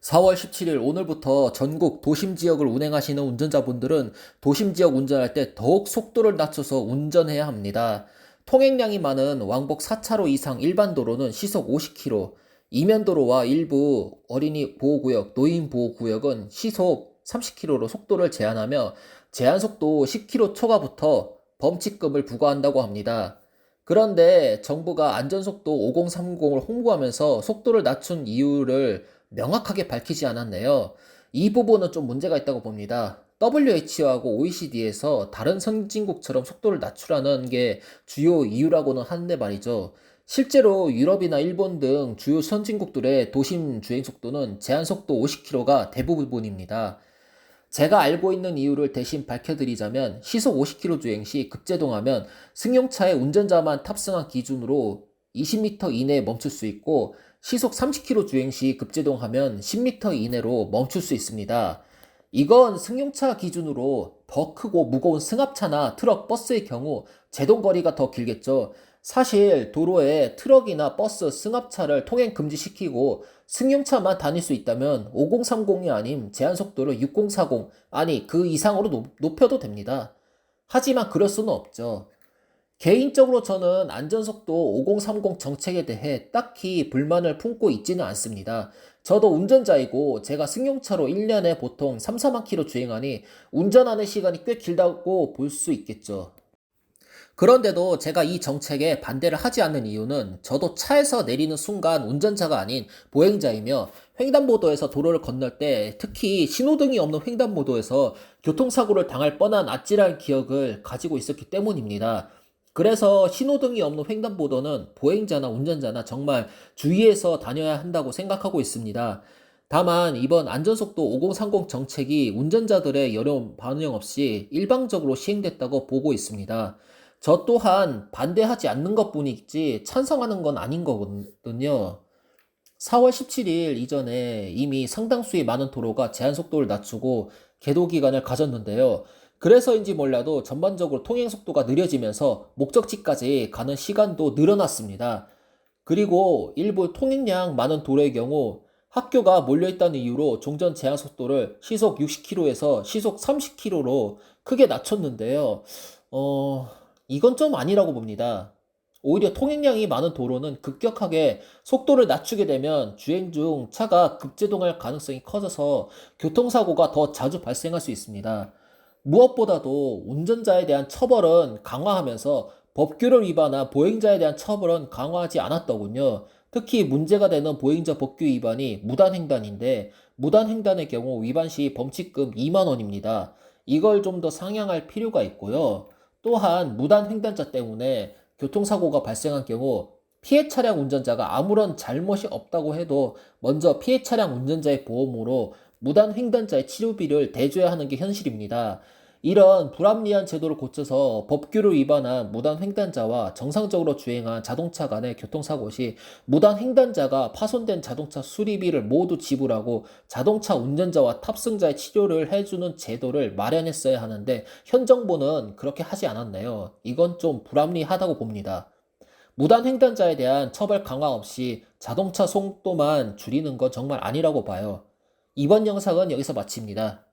4월 17일 오늘부터 전국 도심 지역을 운행하시는 운전자분들은 도심 지역 운전할 때 더욱 속도를 낮춰서 운전해야 합니다. 통행량이 많은 왕복 4차로 이상 일반 도로는 시속 50km, 이면도로와 일부 어린이 보호구역, 노인 보호구역은 시속 30km로 속도를 제한하며 제한속도 10km 초과부터 범칙금을 부과한다고 합니다. 그런데 정부가 안전속도 5030을 홍보하면서 속도를 낮춘 이유를 명확하게 밝히지 않았네요. 이 부분은 좀 문제가 있다고 봅니다. WHO하고 OECD에서 다른 선진국처럼 속도를 낮추라는 게 주요 이유라고는 하는데 말이죠. 실제로 유럽이나 일본 등 주요 선진국들의 도심 주행 속도는 제한 속도 50km가 대부분입니다. 제가 알고 있는 이유를 대신 밝혀드리자면 시속 50km 주행 시 급제동하면 승용차의 운전자만 탑승한 기준으로 20m 이내에 멈출 수 있고 시속 30km 주행 시 급제동하면 10m 이내로 멈출 수 있습니다. 이건 승용차 기준으로 더 크고 무거운 승합차나 트럭, 버스의 경우 제동 거리가 더 길겠죠. 사실 도로에 트럭이나 버스, 승합차를 통행 금지시키고 승용차만 다닐 수 있다면 5030이 아닌 제한 속도를 6040 아니 그 이상으로 높, 높여도 됩니다. 하지만 그럴 수는 없죠. 개인적으로 저는 안전속도 5030 정책에 대해 딱히 불만을 품고 있지는 않습니다. 저도 운전자이고 제가 승용차로 1년에 보통 3, 4만 킬로 주행하니 운전하는 시간이 꽤 길다고 볼 수 있겠죠. 그런데도 제가 이 정책에 반대를 하지 않는 이유는 저도 차에서 내리는 순간 운전자가 아닌 보행자이며 횡단보도에서 도로를 건널 때 특히 신호등이 없는 횡단보도에서 교통사고를 당할 뻔한 아찔한 기억을 가지고 있었기 때문입니다. 그래서 신호등이 없는 횡단보도는 보행자나 운전자나 정말 주의해서 다녀야 한다고 생각하고 있습니다. 다만 이번 안전속도 5030 정책이 운전자들의 여론 반영 없이 일방적으로 시행됐다고 보고 있습니다. 저 또한 반대하지 않는 것 뿐이지 찬성하는 건 아닌 거거든요. 4월 17일 이전에 이미 상당수의 많은 도로가 제한 속도를 낮추고 계도 기간을 가졌는데요. 그래서인지 몰라도 전반적으로 통행 속도가 느려지면서 목적지까지 가는 시간도 늘어났습니다. 그리고 일부 통행량 많은 도로의 경우 학교가 몰려있다는 이유로 종전 제한 속도를 시속 60km에서 시속 30km로 크게 낮췄는데요. 어, 이건 좀 아니라고 봅니다. 오히려 통행량이 많은 도로는 급격하게 속도를 낮추게 되면 주행 중 차가 급제동할 가능성이 커져서 교통사고가 더 자주 발생할 수 있습니다. 무엇보다도 운전자에 대한 처벌은 강화하면서 법규를 위반한 보행자에 대한 처벌은 강화하지 않았더군요. 특히 문제가 되는 보행자 법규 위반이 무단횡단인데 무단횡단의 경우 위반 시 범칙금 2만 원입니다. 이걸 좀 더 상향할 필요가 있고요. 또한 무단횡단자 때문에 교통사고가 발생한 경우 피해 차량 운전자가 아무런 잘못이 없다고 해도 먼저 피해 차량 운전자의 보험으로 무단 횡단자의 치료비를 대줘야 하는 게 현실입니다. 이런 불합리한 제도를 고쳐서 법규를 위반한 무단 횡단자와 정상적으로 주행한 자동차 간의 교통사고 시 무단 횡단자가 파손된 자동차 수리비를 모두 지불하고 자동차 운전자와 탑승자의 치료를 해주는 제도를 마련했어야 하는데 현 정부는 그렇게 하지 않았네요. 이건 좀 불합리하다고 봅니다. 무단 횡단자에 대한 처벌 강화 없이 자동차 속도만 줄이는 건 정말 아니라고 봐요. 이번 영상은 여기서 마칩니다.